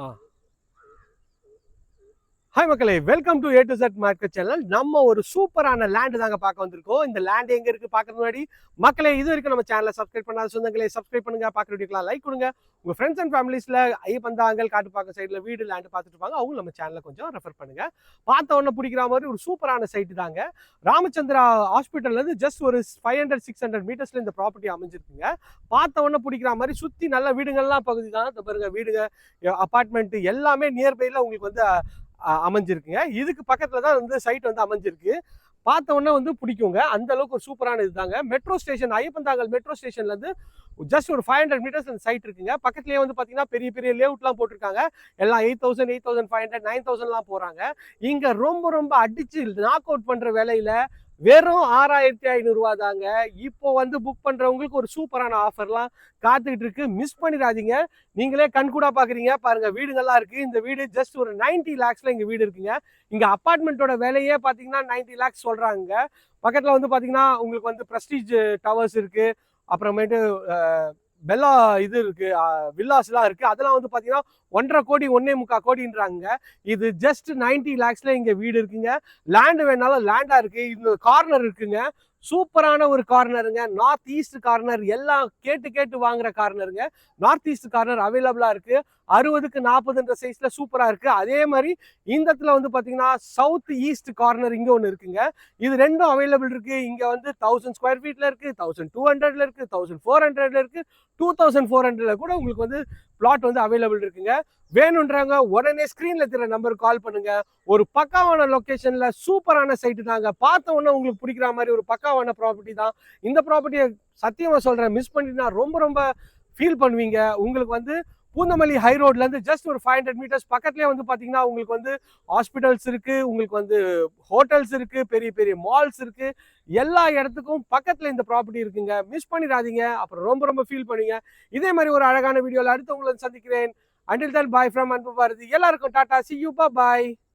啊。ஹாய் மக்களே. Welcome to A to Z market channel நம்ம ஒரு சூப்பரான லேண்டு தாங்க பார்க்க வந்திருக்கோம். இந்த லேண்ட் எங்கே இருக்குது பார்க்கறது முன்னாடி மக்களே இது வரைக்கும் நம்ம சேனலை சப்ஸ்கிரைப் பண்ணாத சொந்தங்களே சப்ஸ்கிரைப் பண்ணுங்க. பார்க்குற வீடியோக்கெலாம் லைக் கொடுங்க உங்கள் ஃப்ரெண்ட்ஸ் அண்ட் ஃபேமிலிஸ்ல ஐயப்பந்தாங்கல் காட்டுப்பாக்கம் சைடில் வீடு லேண்ட் பார்த்துட்டு இருப்பாங்க. அவங்க நம்ம சேனலை கொஞ்சம் ரெஃபர் பண்ணுங்க. பார்த்த உடனே பிடிக்கிற மாதிரி ஒரு சூப்பரான சைட்டு தாங்க. ராமச்சந்திரா ஹாஸ்பிட்டல்லேருந்து ஜஸ்ட் ஒரு ஃபைவ் ஹண்ட்ரட் சிக்ஸ் ஹண்ட்ரட் மீட்டர்ஸில் இந்த ப்ராப்பர்ட்டி அமைஞ்சிருக்குங்க. பார்த்த உடனே பிடிக்கிற மாதிரி சுற்றி நல்ல வீடுங்கள்லாம் பகுதி தான். பாருங்க வீடுங்க அப்பார்ட்மெண்ட்டு எல்லாமே நியர்பையில் உங்களுக்கு வந்து அமைஞ்சிருக்குங்க. இதுக்கு பக்கத்தில் தான் வந்து சைட் வந்து அமைஞ்சிருக்கு. பார்த்த உடனே வந்து பிடிக்குங்க. அந்த அளவுக்கு ஒரு சூப்பரான இதுதாங்க. மெட்ரோ ஸ்டேஷன் ஐயப்பந்தாங்கல் மெட்ரோ ஸ்டேஷன்லேருந்து ஜஸ்ட் ஒரு ஃபைவ் ஹண்ட்ரட் மீட்டர்ஸ் அந்த சைட் இருக்குங்க. பக்கத்துலேயே வந்து பார்த்தீங்கன்னா பெரிய பெரிய லேஅவுட்லாம் போட்டிருக்காங்க. எல்லாம் eight thousand eight thousand five hundred nine தௌசண்ட்லாம் போகிறாங்க இங்கே ரொம்ப ரொம்ப அடிச்சு நாக் அவுட் பண்ணுற வேலையில் வெறும் ஆறாயிரத்தி ஐநூறுரூவா தாங்க. இப்போ வந்து புக் பண்ணுறவங்களுக்கு ஒரு சூப்பரான ஆஃபர்லாம் காத்துக்கிட்டு இருக்கு. மிஸ் பண்ணிடாதீங்க. நீங்களே கண்கூடா பார்க்குறீங்க பாருங்கள் வீடுங்கள்லாம் இருக்குது இந்த வீடு ஜஸ்ட் ஒரு நைன்ட்டி லேக்ஸில் இங்கே வீடு இருக்குங்க. இங்கே அப்பார்ட்மெண்ட்டோட விலையே பார்த்தீங்கன்னா 90 லேக்ஸ் சொல்கிறாங்க பக்கத்தில் வந்து பார்த்தீங்கன்னா உங்களுக்கு வந்து ப்ரெஸ்டீஜ் டவர்ஸ் இருக்குது அப்புறமேட்டு பெல்லா இது இருக்கு வில்லாஸ்லாம் இருக்கு. அதெல்லாம் வந்து பார்த்தீங்கன்னா ஒன்றரை கோடி ஒன்னே முக்கால் கோடின்றாங்க. இது ஜஸ்ட் 90 லேக்ஸ்ல இங்கே வீடு இருக்குங்க. லேண்டு வேணாலும் லேண்டாக இருக்கு. இந்த கார்னர் இருக்குங்க. சூப்பரான ஒரு கார்னருங்க. நார்த் ஈஸ்ட் கார்னர் எல்லாம் கேட்டு கேட்டு வாங்குற கார்னருங்க. நார்த் ஈஸ்ட் கார்னர் அவைலபிளாக இருக்குது அறுபதுக்கு நாற்பதுன்ற சைஸில் சூப்பராக இருக்குது அதே மாதிரி இந்த இடத்துல வந்து பார்த்தீங்கன்னா சவுத் ஈஸ்ட் கார்னர் இங்கே ஒன்று இருக்குங்க. இது ரெண்டும் அவைலபிள் இருக்குது இங்கே வந்து தௌசண்ட் ஸ்கொயர் ஃபீட்டில் இருக்குது தௌசண்ட் டூ ஹண்ட்ரட்ல இருக்குது தௌசண்ட் ஃபோர் ஹண்ட்ரட்ல இருக்குது டூ தௌசண்ட் ஃபோர் ஹண்ட்ரட்ல கூட உங்களுக்கு வந்து பிளாட் வந்து அவைலபிள் இருக்குங்க. வேணுன்றவங்க உடனே ஸ்க்ரீன்ல தெரிய நம்பருக்கு கால் பண்ணுங்க. ஒரு பக்காவான லொகேஷன்ல சூப்பரான சைட்டு தாங்க. பார்த்த உடனே உங்களுக்கு பிடிக்கிற மாதிரி ஒரு பக்காவான ப்ராப்பர்ட்டி தான். இந்த ப்ராப்பர்ட்டியை சத்தியமா சொல்றேன் மிஸ் பண்ணிட்டீங்கன்னா ரொம்ப ரொம்ப ஃபீல் பண்ணுவீங்க. உங்களுக்கு வந்து பூந்தமல்லி ஹை ரோட்லேருந்து ஜஸ்ட் ஒரு ஃபைவ் ஹண்ட்ரட் மீட்டர்ஸ் பக்கத்துலேயே வந்து பார்த்தீங்கன்னா உங்களுக்கு வந்து ஹாஸ்பிட்டல்ஸ் இருக்குது உங்களுக்கு வந்து ஹோட்டல்ஸ் இருக்குது பெரிய பெரிய மால்ஸ் இருக்குது எல்லா இடத்துக்கும் பக்கத்தில் இந்த ப்ராப்பர்ட்டி இருக்குங்க. மிஸ் பண்ணிடாதீங்க. அப்புறம் ரொம்ப ரொம்ப ஃபீல் பண்ணுவீங்க இதே மாதிரி ஒரு அழகான வீடியோவில் அடுத்து உங்களை சந்திக்கிறேன். அண்டில் தன் பாய் ஃப்ரம் அன்பு பாரதி. எல்லாருக்கும் டாட்டா. C you bye